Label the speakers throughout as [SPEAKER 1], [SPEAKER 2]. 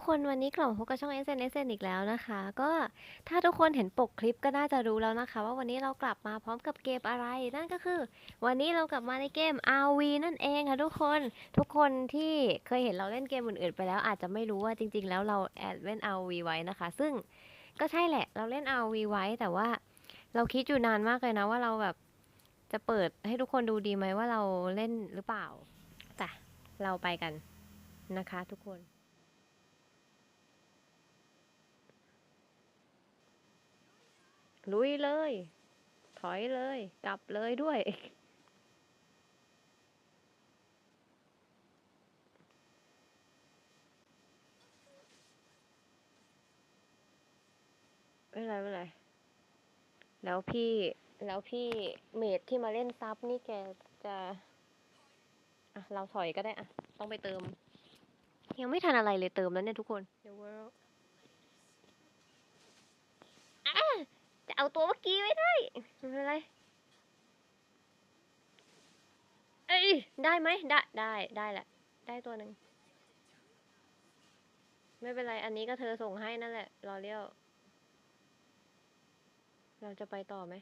[SPEAKER 1] กคนวันนี้กล่องพบกับช่อง s n s n อีกแล้วนะคะ ก็ถ้าทุกคนเห็นปกคลิปก็น่าจะรู้แล้วนะคะ ว่าวันนี้เรากลับมาพร้อมกับเกมอะไร นั่นก็คือ วันนี้เรากลับมาในเกม RV นั่นเองค่ะทุกคนทุกคนที่เคยเห็นเราเล่นเกมอื่นๆไปแล้ว อาจจะไม่รู้ว่าจริง ๆ แล้วเราแอดเล่น RV ไว้นะคะ ซึ่งก็ใช่แหละ เราเล่น RV ไว้แต่ว่า เราคิดอยู่นานมากเลยนะว่าเราแบบจะเปิดให้ทุกคนดูดีไหมว่าเราเล่นหรือเปล่าจ้ะเราไปกันนะคะ ทุกคน ลุยเลย ถอยเลย กลับเลยด้วย ไม่เป็นไรไม่เป็นไร แล้วพี่ แล้วพี่เมดที่มาเล่นซับนี่แกจะอะเราถอยก็ได้อะ ต้องไปเติม ยังไม่ทันอะไรเลยเติมแล้วเนี่ยทุกคน The world อะ จะเอาตัวเมื่อกี้ไม่ได้ไม่เป็นไรเอ้ยได้ไหมได้ได้ได้แหละ ได้ตัวหนึ่งไม่เป็นไร อันนี้ก็เธอส่งให้นั่นแหละ รอเลี้ยว เราจะไปต่อไหม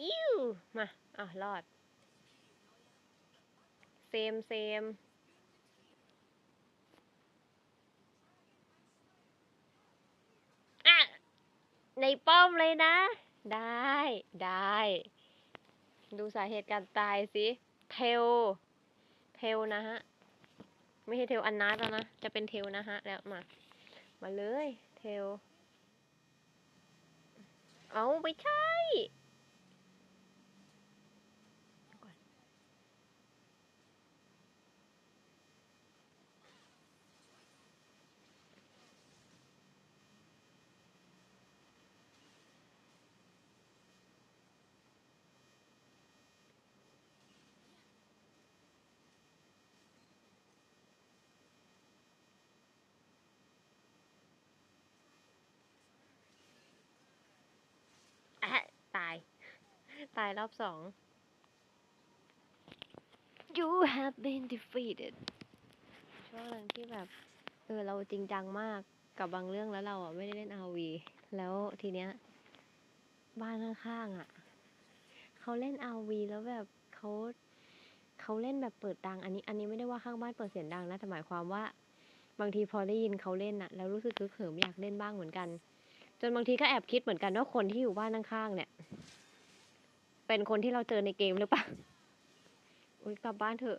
[SPEAKER 1] อิ้ว มา อะรอด เซมเซมอะในป้อมเลยนะ ได้ได้ ดูสาเหตุการตายสิ เทล เทลนะฮะ ไม่ใช่เทลอันนัทแล้วนะ จะเป็นเทลนะฮะ แล้วมา มาเลย เทล เอาไม่ใช่ อะตาย ตายรอบสอง You have been defeated ช่วงนั้นที่แบบ เออ เราจริงจังมากกับบางเรื่องแล้วเราอะ ไม่ได้เล่น RV แล้วทีเนี้ย บ้านข้างๆอะ เขาเล่น RV แล้วแบบเขาเขาเล่นแบบเปิดดัง อันนี้ อันนี้ไม่ได้ว่าข้างบ้านเปิดเสียงดังนะแต่หมายความว่า บางทีพอได้ยินเขาเล่นอะ แล้วรู้สึกคึกเขิมอยากเล่นบ้างเหมือนกัน จนบางทีก็แอบคิดเหมือนกันว่าคนที่อยู่บ้านข้างๆเนี่ย เป็นคนที่เราเจอในเกมหรือเปล่า อุ้ยกลับบ้านเถอะ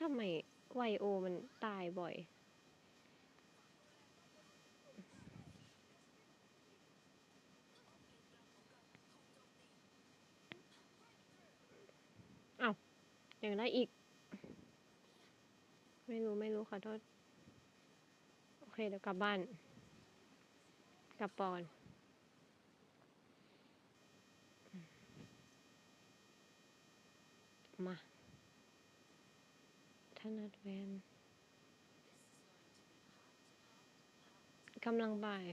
[SPEAKER 1] ทำไมไวโอมันตายบ่อย เอ้าอย่างไรอีก ไม่รู้ไม่รู้ขอโทษ โอเคเดี๋ยวกลับบ้าน กลับปอน มาถนัดแวนกำลังบ่าย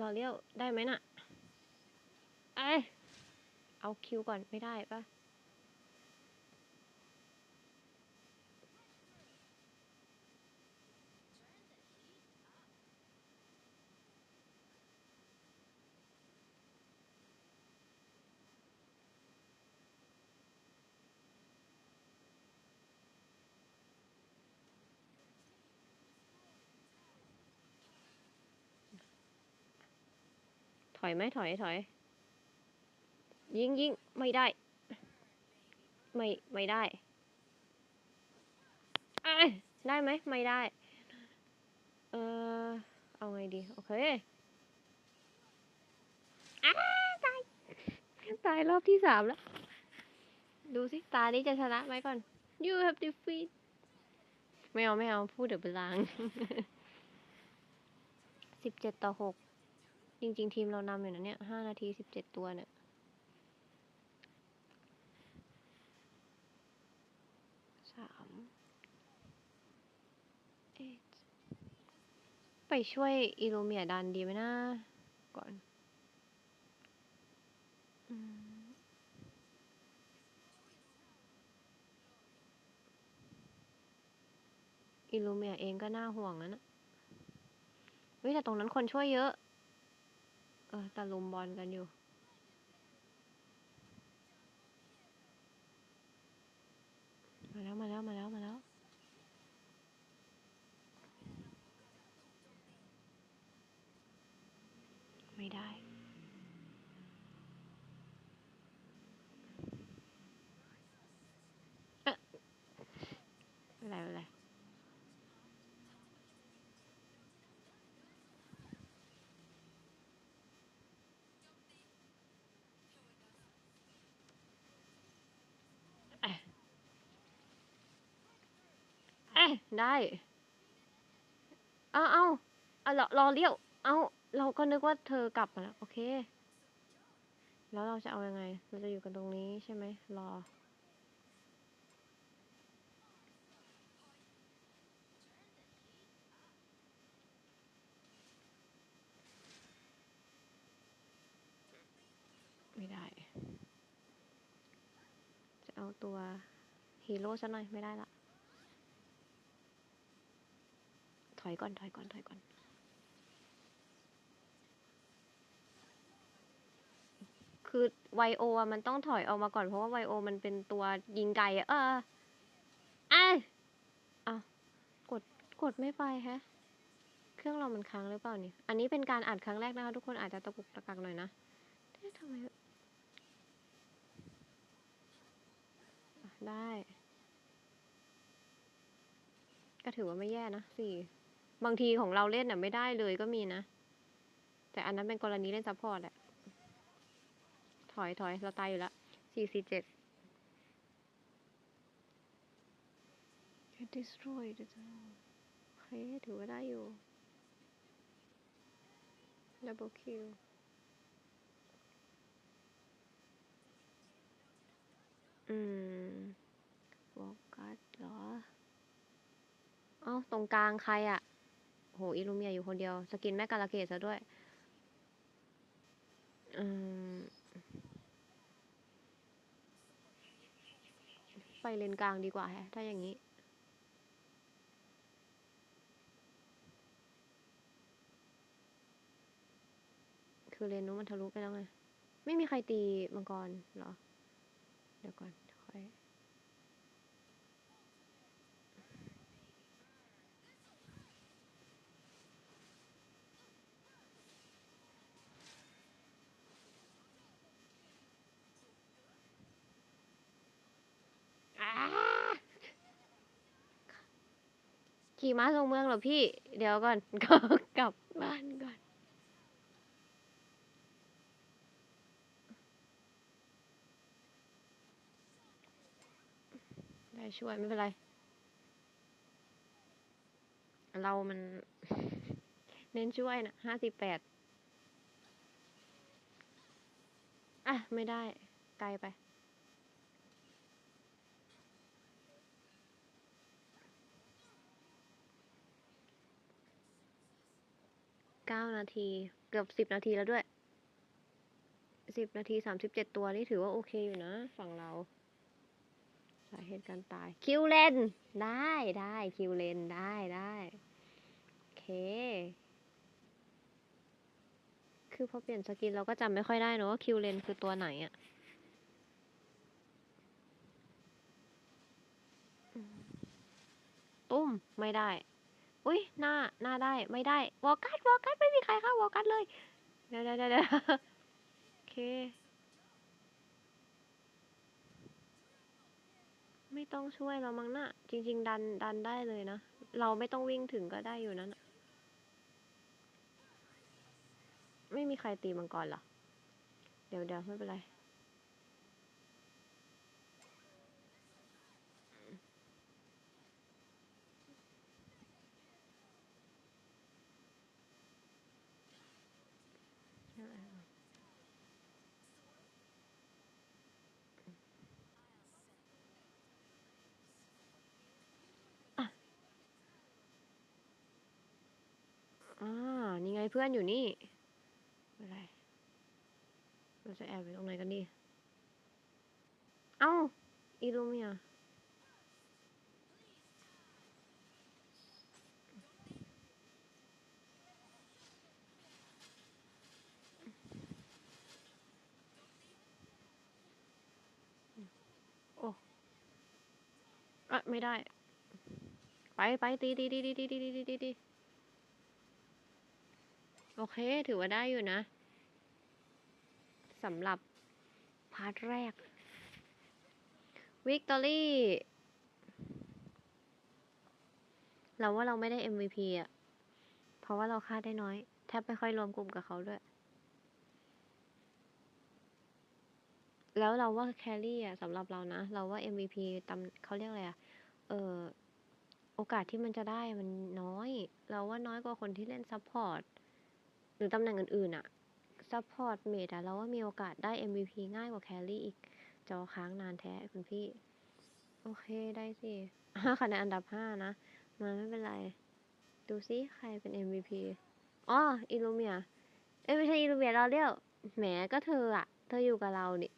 [SPEAKER 1] รอเลี้ยวได้ไหมน่ะ เอ้ย เอาคิวก่อนไม่ได้ปะ อยไหมถอยถอยยิงยิงไม่ได้ ไม่ไม่ได้เอ้ได้ไหมไม่ได้ เออเอาไงดี โอเคอ้าตาย ตายรอบที่สามแล้ว ดูสิ ตานี้จะชนะไหมก่อน you have defeat ไม่เอา ไม่เอา พูดเดี๋ยวเป็นลางสิบเจ็ดต่อหก จริง ๆ ทีมเรานำอยู่นะเนี่ยห้านาทีสิบเจ็ดตัวเนี่ยสามเอ็ดไปช่วยอิลูเมียดันดีไหมนะ ก่อนอืมอิลูเมียเองก็น่าห่วงนะนะเฮ้ยแต่ตรงนั้นคนช่วยเยอะ เออตะลุมบอลกันอยู่ มาแล้วมาแล้วมาแล้วมาแล้ว ไม่ได้ เอ๊ะอะไรอะไร เอ๊ะเอ๊ะ ได้ เอาเอาเอารอรอเลี้ยว เอาเราก็นึกว่าเธอกลับมาแล้ว โอเค แล้วเราจะเอายังไง เราจะอยู่กันตรงนี้ใช่ไหม รอ ไม่ได้ จะเอาตัวฮีโร่ซะหน่อย ไม่ได้ละ ถ อยก่อนถอยก่อนถอยก่อนคือไวโออะมันต้องถอยออกมาก่อนเพราะว่าไวโอมันเป็นตัวยิงไกลอะเออไออ้ากดกดไม่ไปแฮะ เครื่องเรามันค้างหรือเปล่านี่ อันนี้เป็นการอัดครั้งแรกนะคะ ทุกคนอาจจะตะกุกตะกักหน่อยนะทำไมได้ ก็ถือว่าไม่แย่นะสี่ บางทีของเราเล่นน่ะไม่ได้เลยก็มีนะ แต่อันนั้นเป็นกรณีเล่นซัพพอร์ตอะถอยถอยเราตายอยู่แล้วสี่สี่เจ็ด destroy the town โอเคถือว่าได้อยู่ double kill อืมวอกัสเหรอเอ้าตรงกลางใครอะ โหอิลูเมียอยู่คนเดียว สกินแม่กาลาเกตซะด้วย อืม ไปเลนกลางดีกว่าแฮะ ถ้าอย่างนี้คือเลนนู้นมันทะลุไปแล้วไง ไม่มีใครตีมังกรเหรอ เดี๋ยวก่อนค่อย ขี่ม้าลงเมืองเหรอพี่ เดี๋ยวก่อนก็กลับบ้านก่อนได้ช่วยไม่เป็นไร เรามัน เน้นช่วยนะห้าสิบแปดอะ ไม่ได้ ไกลไป เก้านาที เกือบสิบนาทีแล้วด้วยสิบนาทีสามสิบเจ็ดตัวนี่ถือว่าโอเคอยู่นะ ฝั่งเรา สาเหตุการตาย คิวเลน ได้ได้คิวเลน ได้ได้โอเค คือพอเปลี่ยนสกินเราก็จำไม่ค่อยได้เนอะว่าคิวเลนคือตัวไหนอะตุ้ม ไม่ได้ อุ้ยหน้าหน้าได้ไม่ได้วอลกัสวอลกัสไม่มีใครเข้าวอลกัสเลยเดี๋ยวเดี๋ยวเดี๋ยวโอเค ไม่ต้องช่วยเรามั้งนะจริง ๆ ดันดันได้เลยนะ เราไม่ต้องวิ่งถึงก็ได้อยู่นั่นน่ะไม่มีใครตีมังกรเหรอ เดี๋ยวเดี๋ยวไม่เป็นไร อ่า นี่ไงเพื่อนอยู่นี่ไม่ไร เราจะแอบอยู่ตรงไหนกันดี เอ้า อีลูเมียโอ้อะไม่ได้ ไปไปตีตีตีตีตีตีตีตีตี โอเค ถือว่าได้อยู่นะสำหรับ พาร์ทแรกวิกตอรี่เราว่าเราไม่ได้ MVP อะเพราะว่าเราฆ่าได้น้อย แทบไม่ค่อยรวมกลุ่มกับเขาด้วย แล้วเราว่าแครี่อะสำหรับเรานะ เราว่า MVP ตำเขาเรียกอะไรอะเออโอกาสที่มันจะได้มันน้อย เราว่าน้อยกว่าคนที่เล่นซัพพอร์ต หรือตำแหน่งอื่นๆอะซัพพอร์ตเมดอะเราว่ามีโอกาสได้ MVP ง่ายกว่าแครี่อีก จอค้างนานแท้คุณพี่ โอเคได้สิคะแนนอันดับห้านะ มาไม่เป็นไร ดูซิใครเป็น MVP อ๋ออิลูเมีย เอ้ยไม่ใช่อิลูเมียเราเรียกแหมก็เธออะเธออยู่กับเรานี่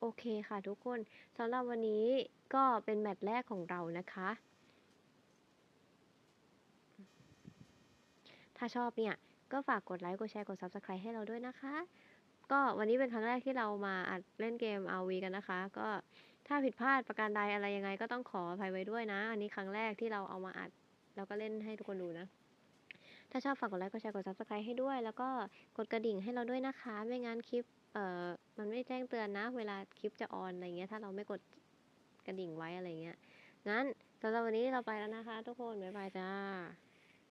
[SPEAKER 1] โอเคค่ะทุกคนสำหรับวันนี้ก็เป็นแมตช์แรกของเรานะคะ ถ้าชอบเนี่ยก็ฝากกดไลค์ กดแชร์ กด Subscribe ให้เราด้วยนะคะ ก็วันนี้เป็นครั้งแรกที่เรามาอัดเล่นเกม RV กันนะคะ ก็ถ้าผิดพลาดประการใดอะไรยังไง ก็ต้องขออภัยไว้ด้วยนะ อันนี้ครั้งแรกที่เราเอามาอัด แล้วก็เล่นให้ทุกคนดูนะ ถ้าชอบฝากกดไลค์ กดแชร์ กด Subscribe ให้ด้วย แล้วก็กดกระดิ่งให้เราด้วยนะคะ ไม่งั้นคลิป เอ่อ มันไม่แจ้งเตือนนะ เวลาคลิปจะออนอะไรเงี้ย ถ้าเราไม่กดกระดิ่งไว้อะไรเงี้ย งั้นสำหรับวันนี้เราไปแล้วนะคะ ทุกคน บ๊ายบายจ้า